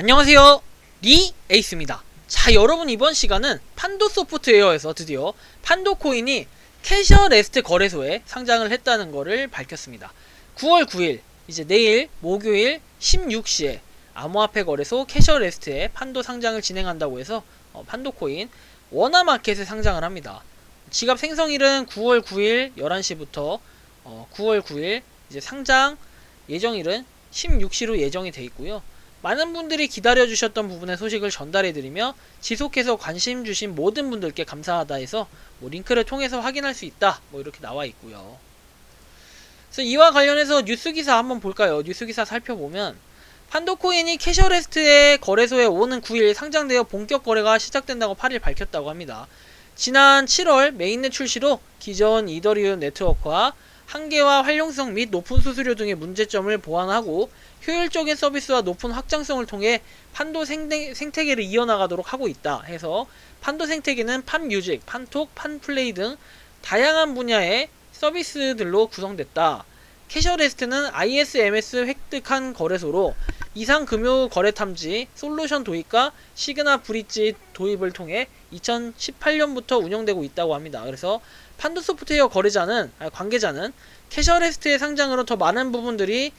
안녕하세요. 리 에이스입니다. 자, 여러분 이번 시간은 판도 소프트웨어에서 드디어 판도 코인이 캐셔 레스트 거래소에 상장을 했다는 것을 밝혔습니다. 9월 9일, 이제 내일 목요일 16시에 암호화폐 거래소 캐셔 레스트에 판도 상장을 진행한다고 해서 어, 판도 코인 워나마켓에 상장을 합니다. 지갑 생성일은 9월 9일 11시부터 어, 9월 9일 이제 상장 예정일은 16시로 예정이 돼 있고요. 많은 분들이 기다려주셨던 부분의 소식을 전달해드리며 지속해서 관심 주신 모든 분들께 감사하다 해서 뭐 링크를 통해서 확인할 수 있다 뭐 이렇게 나와 있고요. 그래서 이와 관련해서 뉴스 기사 한번 볼까요? 뉴스 기사 살펴보면 판도코인이 캐셔레스트의 거래소에 오는 9일 상장되어 본격 거래가 시작된다고 8일 밝혔다고 합니다. 지난 7월 메인넷 출시로 기존 이더리움 네트워크와 한계와 활용성 및 높은 수수료 등의 문제점을 보완하고 효율적인 서비스와 높은 확장성을 통해 판도 생태, 생태계를 이어나가도록 하고 있다 해서 판도 생태계는 판뮤직, 판톡, 판플레이 등 다양한 분야의 서비스들로 구성됐다. 캐셔레스트는 ISMS 획득한 거래소로 이상 금융 거래 탐지, 솔루션 도입과 시그나 브릿지 도입을 통해 2018년부터 운영되고 있다고 합니다. 그래서 판도 소프트웨어 거래자는 관계자는 캐셔레스트의 상장으로 더 많은 부분들이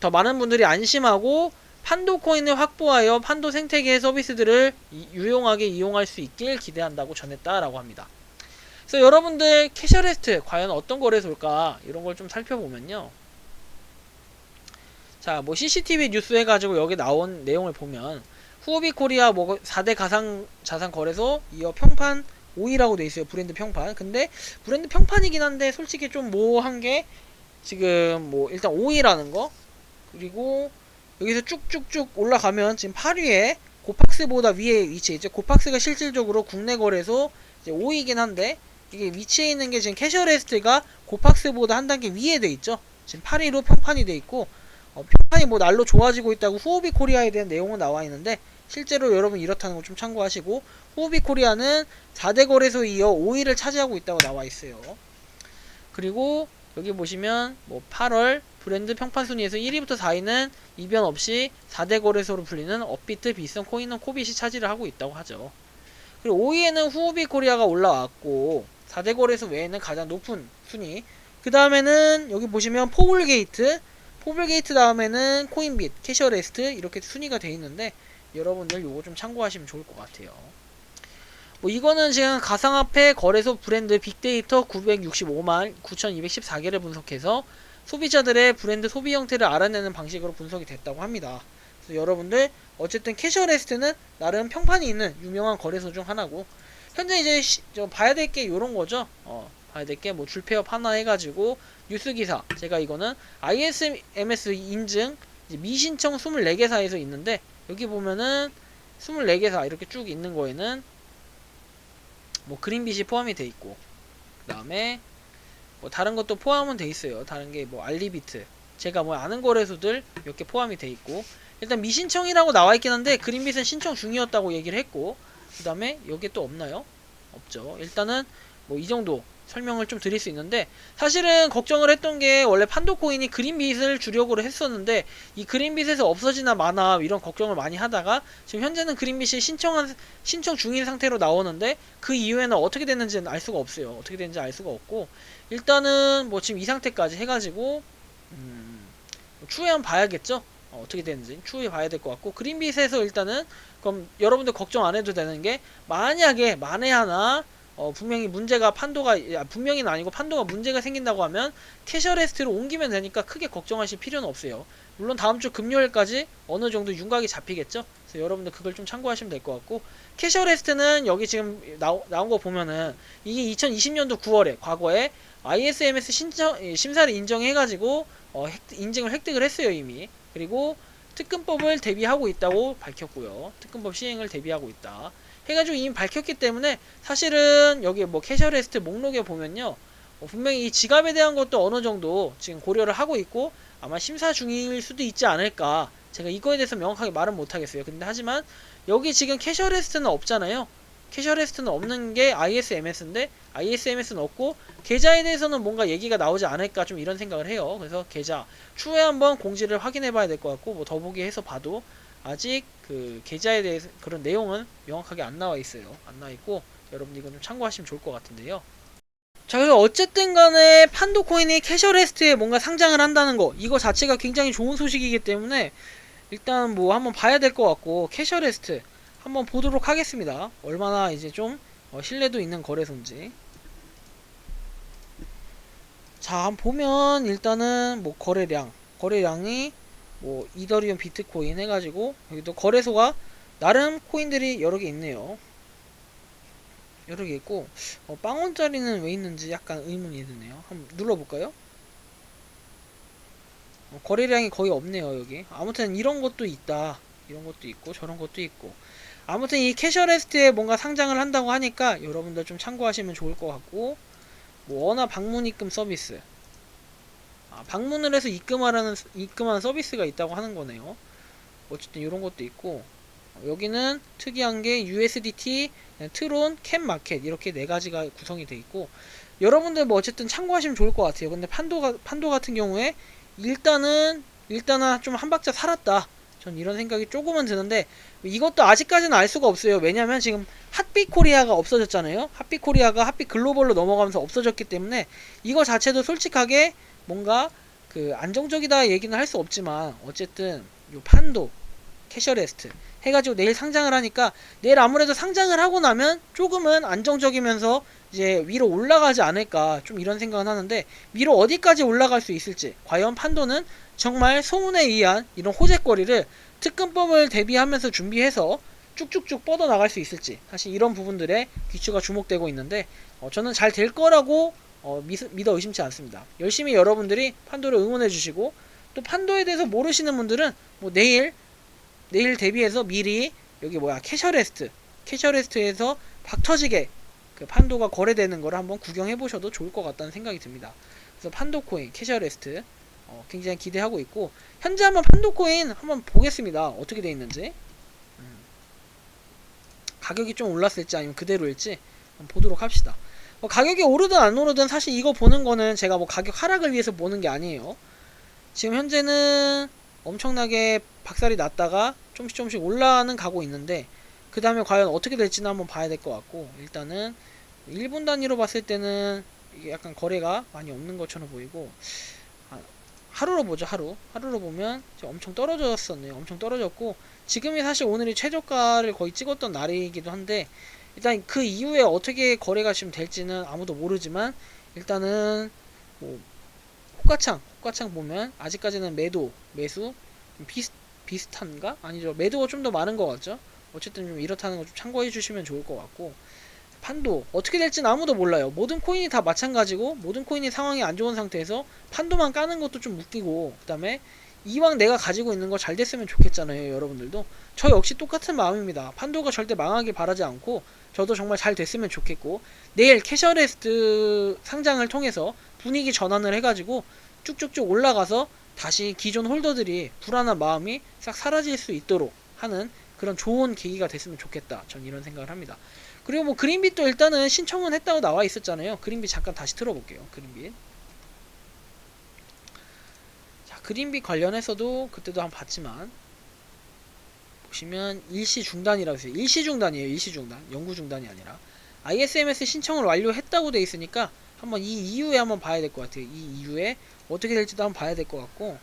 더 많은 분들이 안심하고 판도 코인을 확보하여 판도 생태계의 서비스들을 이- 유용하게 이용할 수 있길 기대한다고 전했다라고 합니다. 그래서 여러분들 캐셔레스트 과연 어떤 거래소일까 이런 걸 좀 살펴보면요. 자, 뭐 CCTV 뉴스 해가지고 여기 나온 내용을 보면 후오비 코리아 뭐 4대 가상 자산 거래소 이어 평판 5위라고 돼 있어요. 브랜드 평판. 근데 브랜드 평판이긴 한데 솔직히 좀 모호한 게 지금 뭐 일단 5위라는 거 그리고 여기서 쭉쭉쭉 올라가면 지금 8위에 고팍스보다 위에 위치해 있죠. 고팍스가 실질적으로 국내 거래소 이제 5위긴 한데 이게 위치해 있는 게 지금 캐셔레스트가 고팍스보다 한 단계 위에 돼 있죠. 지금 8위로 평판이 돼 있고 어, 평판이 뭐 날로 좋아지고 있다고 후오비 코리아에 대한 내용은 나와 있는데 실제로 여러분 이렇다는 거좀 참고하시고 후오비 코리아는 4대 거래소 이어 5위를 차지하고 있다고 나와 있어요. 그리고 여기 보시면 뭐 8월 브랜드 평판 순위에서 1위부터 4위는 이변 없이 4대 거래소로 불리는 업비트, 비썸, 코인은 코빗이 차지를 하고 있다고 하죠. 그리고 5위에는 후오비 코리아가 올라왔고 4대 거래소 외에는 가장 높은 순위. 그 다음에는 여기 보시면 포블게이트, 포블게이트 다음에는 코인빗, 캐셔레스트 이렇게 순위가 돼 있는데 여러분들 요거 좀 참고하시면 좋을 것 같아요. 뭐 이거는 지금 가상화폐 거래소 브랜드 빅데이터 965만 9214개를 분석해서 소비자들의 브랜드 소비 형태를 알아내는 방식으로 분석이 됐다고 합니다. 그래서 여러분들 어쨌든 캐셔레스트는 나름 평판이 있는 유명한 거래소 중 하나고 현재 이제 시, 저 봐야 될게 요런 거죠. 어, 봐야 될 게 뭐 줄폐업 하나 해가지고 뉴스 기사 제가 이거는 ISMS 인증 미신청 24개사에서 있는데 여기 보면은 24개사 이렇게 쭉 있는 거에는 뭐 그린빗이 포함이 돼 있고 그 다음에 뭐 다른 것도 포함은 돼 있어요. 다른 게 뭐 알리비트 제가 뭐 아는 거래소들 몇 개 포함이 돼 있고 일단 미신청이라고 나와 있긴 한데 그린빗은 신청 중이었다고 얘기를 했고 그 다음에 여기에 또 없나요? 없죠. 일단은 뭐 이 정도 설명을 좀 드릴 수 있는데 사실은 걱정을 했던 게 원래 판도 코인이 그린빗을 주력으로 했었는데 이 그린빗에서 없어지나 마나 이런 걱정을 많이 하다가 지금 현재는 그린빗이 신청한 신청 중인 상태로 나오는데 그 이후에는 어떻게 됐는지는 알 수가 없어요. 어떻게 됐는지 알 수가 없고 일단은 뭐 지금 이 상태까지 해가지고 음, 추후에 한번 봐야겠죠. 어, 떻게 되는지 추후에 봐야 될 것 같고 그린빗에서 일단은 그럼 여러분들 걱정 안 해도 되는 게 만약에 만에 하나 어, 분명히 문제가 판도가 야, 분명히는 아니고 판도가 문제가 생긴다고 하면 캐셔레스트로 옮기면 되니까 크게 걱정하실 필요는 없어요. 물론 다음 주 금요일까지 어느 정도 윤곽이 잡히겠죠. 그래서 여러분들 그걸 좀 참고하시면 될 것 같고 캐셔레스트는 여기 지금 나오, 나온 거 보면은 이게 2020년도 9월에 과거에 ISMS 신청 예, 심사를 인정해가지고 어, 획, 인증을 획득을 했어요 이미. 그리고 특근법을 대비하고 있다고 밝혔고요. 특근법 시행을 대비하고 있다. 해가지고 이미 밝혔기 때문에 사실은 여기 뭐 캐셔레스트 목록에 보면요. 어, 분명히 이 지갑에 대한 것도 어느 정도 지금 고려를 하고 있고 아마 심사 중일 수도 있지 않을까. 제가 이거에 대해서 명확하게 말은 못하겠어요. 근데 하지만 여기 지금 캐셔레스트는 없잖아요. 캐셔레스트는 없는 게 ISMS인데 ISMS는 없고 계좌에 대해서는 뭔가 얘기가 나오지 않을까 좀 이런 생각을 해요. 그래서 계좌 추후에 한번 공지를 확인해 봐야 될 것 같고 뭐 더보기 해서 봐도 아직 그 계좌에 대해서 그런 내용은 명확하게 안 나와 있어요. 안 나와 있고 여러분 이건 좀 참고하시면 좋을 것 같은데요. 자 그래서 어쨌든 간에 판도 코인이 캐셔레스트에 뭔가 상장을 한다는 거 이거 자체가 굉장히 좋은 소식이기 때문에 일단 뭐 한번 봐야 될 것 같고 캐셔레스트 한번 보도록 하겠습니다. 얼마나 이제 좀 어, 신뢰도 있는 거래소인지. 자, 보면 일단은 뭐 거래량, 거래량이 뭐 이더리움 비트코인 해가지고 여기도 거래소가 나름 코인들이 여러 개 있네요. 여러 개 있고 어, 빵원짜리는 왜 있는지 약간 의문이 드네요. 한번 눌러볼까요? 어, 거래량이 거의 없네요 여기. 아무튼 이런 것도 있다. 이런 것도 있고 저런 것도 있고. 아무튼 이 캐셔레스트에 뭔가 상장을 한다고 하니까 여러분들 좀 참고하시면 좋을 것 같고 뭐 원화 방문 입금 서비스 아, 방문을 해서 입금하라는 입금하는 서비스가 있다고 하는 거네요. 어쨌든 이런 것도 있고 어, 여기는 특이한 게 USDT, 트론, 캡 마켓 이렇게 네 가지가 구성이 돼 있고 여러분들 뭐 어쨌든 참고하시면 좋을 것 같아요. 근데 판도가 판도 같은 경우에 일단은 일단은 좀 한 박자 살았다. 전 이런 생각이 조금은 드는데 이것도 아직까지는 알 수가 없어요. 왜냐면 지금 핫빛 코리아가 없어졌잖아요. 핫빛 코리아가 핫빛 글로벌로 넘어가면서 없어졌기 때문에 이거 자체도 솔직하게 뭔가 그 안정적이다 얘기는 할 수 없지만 어쨌든 요 판도 캐셔레스트 해가지고 내일 상장을 하니까 내일 아무래도 상장을 하고 나면 조금은 안정적이면서 이제 위로 올라가지 않을까 좀 이런 생각은 하는데 위로 어디까지 올라갈 수 있을지 과연 판도는 정말 소문에 의한 이런 호재거리를 특근법을 대비하면서 준비해서 쭉쭉쭉 뻗어나갈 수 있을지 사실 이런 부분들에 귀추가 주목되고 있는데 어, 저는 잘 될 거라고 어, 믿, 믿어 의심치 않습니다. 열심히 여러분들이 판도를 응원해 주시고 또 판도에 대해서 모르시는 분들은 뭐 내일 내일 대비해서 미리 여기 뭐야 캐셔레스트 캐셔레스트에서 박 터지게 그 판도가 거래되는 거를 한번 구경해 보셔도 좋을 것 같다는 생각이 듭니다. 그래서 판도 코인 캐셔레스트 어, 굉장히 기대하고 있고 현재 한번 판도 코인 한번 보겠습니다. 어떻게 돼 있는지 음. 가격이 좀 올랐을지 아니면 그대로일지 한번 보도록 합시다. 뭐 가격이 오르든 안 오르든 사실 이거 보는 거는 제가 뭐 가격 하락을 위해서 보는 게 아니에요. 지금 현재는 엄청나게 박살이 났다가 조금씩 조금씩 올라는 가고 있는데 그 다음에 과연 어떻게 될지는 한번 봐야 될 것 같고 일단은 1분 단위로 봤을 때는 이게 약간 거래가 많이 없는 것처럼 보이고 아, 하루로 보죠 하루. 하루로 보면 엄청 떨어졌었네요. 엄청 떨어졌고 지금이 사실 오늘이 최저가를 거의 찍었던 날이기도 한데 일단 그 이후에 어떻게 거래가 지금 될지는 아무도 모르지만 일단은 뭐 호가창 호가창 보면 아직까지는 매도 매수 비슷 비슷한가? 아니죠. 매도가 좀 더 많은 것 같죠? 어쨌든 좀 이렇다는 거 좀 참고해 주시면 좋을 것 같고 판도 어떻게 될지는 아무도 몰라요 모든 코인이 다 마찬가지고 모든 코인이 상황이 안 좋은 상태에서 판도만 까는 것도 좀 웃기고 그 다음에 이왕 내가 가지고 있는 거 잘 됐으면 좋겠잖아요 여러분들도 저 역시 똑같은 마음입니다 판도가 절대 망하길 바라지 않고 저도 정말 잘 됐으면 좋겠고 내일 캐셔레스트 상장을 통해서 분위기 전환을 해 가지고 쭉쭉쭉 올라가서 다시 기존 홀더들이 불안한 마음이 싹 사라질 수 있도록 하는 그런 좋은 계기가 됐으면 좋겠다. 전 이런 생각을 합니다. 그리고 뭐 그린빛도 일단은 신청은 했다고 나와 있었잖아요. 그린빛 잠깐 다시 틀어볼게요. 그린빛. 자, 그린빛 관련해서도 그때도 한번 봤지만 보시면 일시 중단이라고 했어요. 일시 중단이에요. 일시 중단. 영구 중단이 아니라 ISMS 신청을 완료했다고 돼 있으니까 한번 이 이후에 한번 봐야 될 것 같아요. 이 이후에 어떻게 될지도 한번 봐야 될 것 같고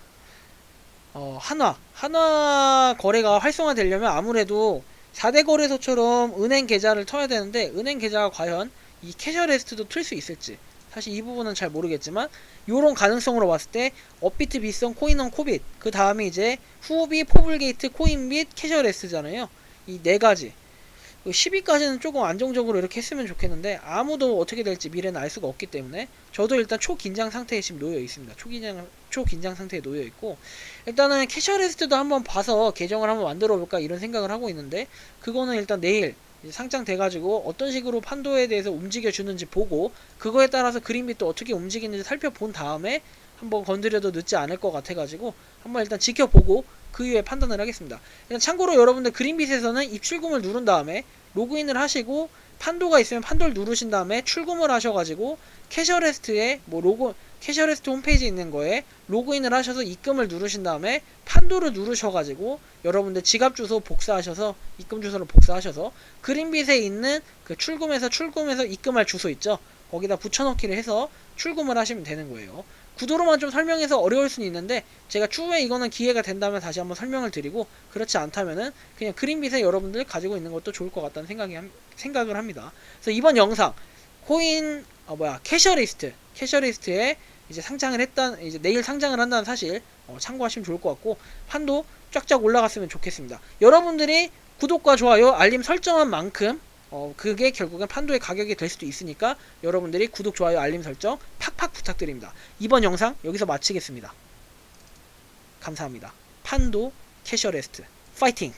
어, 한화 한화 거래가 활성화되려면 아무래도 4대 거래소처럼 은행 계좌를 터야 되는데 은행 계좌가 과연 이 캐셔레스트도 틀 수 있을지. 사실 이 부분은 잘 모르겠지만 요런 가능성으로 봤을 때 업비트 비썸 코인원 코빗 그 다음에 이제 후비 포블게이트 코인빗 캐셔레스트잖아요. 이 네 가지. 10위까지는 조금 안정적으로 이렇게 했으면 좋겠는데 아무도 어떻게 될지 미래는 알 수가 없기 때문에 저도 일단 초긴장 상태에 지금 놓여 있습니다. 초긴장 초긴장 상태에 놓여 있고 일단은 캐셔레스트도 한번 봐서 계정을 한번 만들어 볼까 이런 생각을 하고 있는데 그거는 일단 내일 이제 상장 돼 가지고 어떤 식으로 판도에 대해서 움직여 주는지 보고 그거에 따라서 그림빛도 어떻게 움직이는지 살펴본 다음에 한번 건드려도 늦지 않을 것 같아 가지고 한번 일단 지켜보고 그 이후에 판단을 하겠습니다. 일단 참고로 여러분들 그린빗에서는 입출금을 누른 다음에 로그인을 하시고 판도가 있으면 판도를 누르신 다음에 출금을 하셔가지고 캐셔레스트에 뭐 로고 캐셔레스트 홈페이지에 있는 거에 로그인을 하셔서 입금을 누르신 다음에 판도를 누르셔가지고 여러분들 지갑 주소 복사하셔서 입금 주소를 복사하셔서 그린빗에 있는 그 출금해서 출금해서 입금할 주소 있죠? 거기다 붙여넣기를 해서 출금을 하시면 되는 거예요. 구도로만 좀 설명해서 어려울 수는 있는데 제가 추후에 이거는 기회가 된다면 다시 한번 설명을 드리고 그렇지 않다면은 그냥 그린빗에 여러분들 가지고 있는 것도 좋을 것 같다는 생각이 함- 생각을 합니다. 그래서 이번 영상 코인 어 뭐야 캐셔리스트 캐셔리스트에 이제 상장을 했다 이제 내일 상장을 한다는 사실 어, 참고하시면 좋을 것 같고 판도 쫙쫙 올라갔으면 좋겠습니다. 여러분들이 구독과 좋아요 알림 설정한 만큼 어 그게 결국엔 판도의 가격이 될 수도 있으니까 여러분들이 구독 좋아요 알림 설정 팍팍 부탁드립니다. 이번 영상 여기서 마치겠습니다. 감사합니다. 판도 캐셔레스트 파이팅!